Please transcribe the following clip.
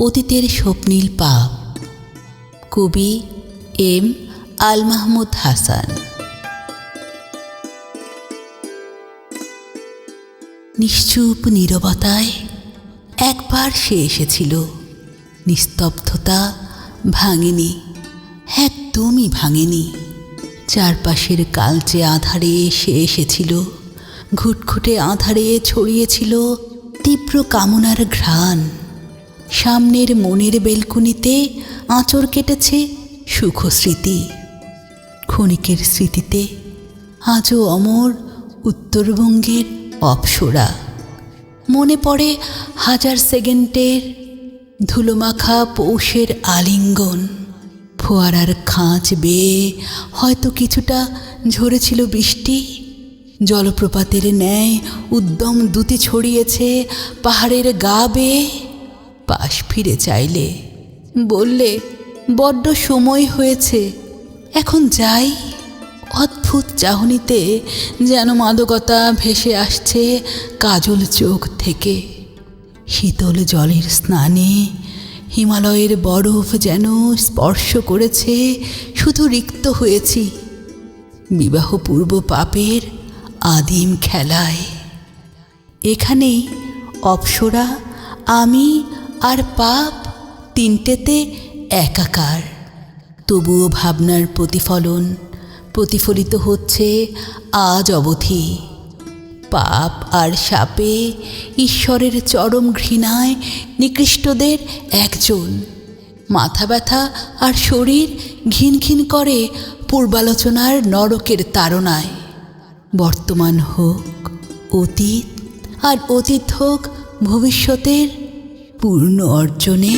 অতীতের স্বপ্নীল পাপ। কবি এম আল মাহমুদ হাসান। নিশ্চুপ নীরবতায় একবার সে এসেছিল। নিস্তব্ধতা ভাঙেনি, একদমই ভাঙেনি। চারপাশের কালচে আধারে সে এসেছিল। ঘুটঘুটে আধারে ছড়িয়েছিল তীব্র কামনার ঘ্রাণ। সামনের মনের বেলকুনিতে আঁচড় কেটেছে সুখ স্মৃতি ক্ষণিকের স্মৃতিতে আজও অমর উত্তরবঙ্গের অপসরা। মনে পড়ে হাজার সেকেন্ডের ধুলোমাখা পৌষের আলিঙ্গন। ফোয়ারার খাঁচ বেয়ে হয়তো কিছুটা ঝরেছিল বৃষ্টি। জলপ্রপাতের ন্যায় উদ্যম দুতি ছড়িয়েছে পাহাড়ের গা বেয়ে। পাশ ফিরে চাইলে। বললে, বড্ড সময় হয়েছে, এখন যাই। অদ্ভুত চাহনিতে যেন মাদকতা ভেসে আসছে কাজল চোখ থেকে। শীতল জলের স্নানে হিমালয়ের বরফ যেন স্পর্শ করেছে, শুধু রিক্ত হয়েছি। বিবাহপূর্ব পাপের আদিম খেলায়। এখানেই অপসরা আমি আর পাপ তিনটেতে একাকার। তবুও ভাবনার প্রতিফলন প্রতিফলিত হচ্ছে আজ অবধি। পাপ আর সাপে ঈশ্বরের চরম ঘৃণায় নিকৃষ্টদের একজন। মাথা ব্যথা আর শরীর ঘিন ঘিন করে পূর্বালোচনার নরকের তাড়নায়। বর্তমান হোক, অতীত আর অতীত হোক ভবিষ্যতের পূর্ণ অর্জনে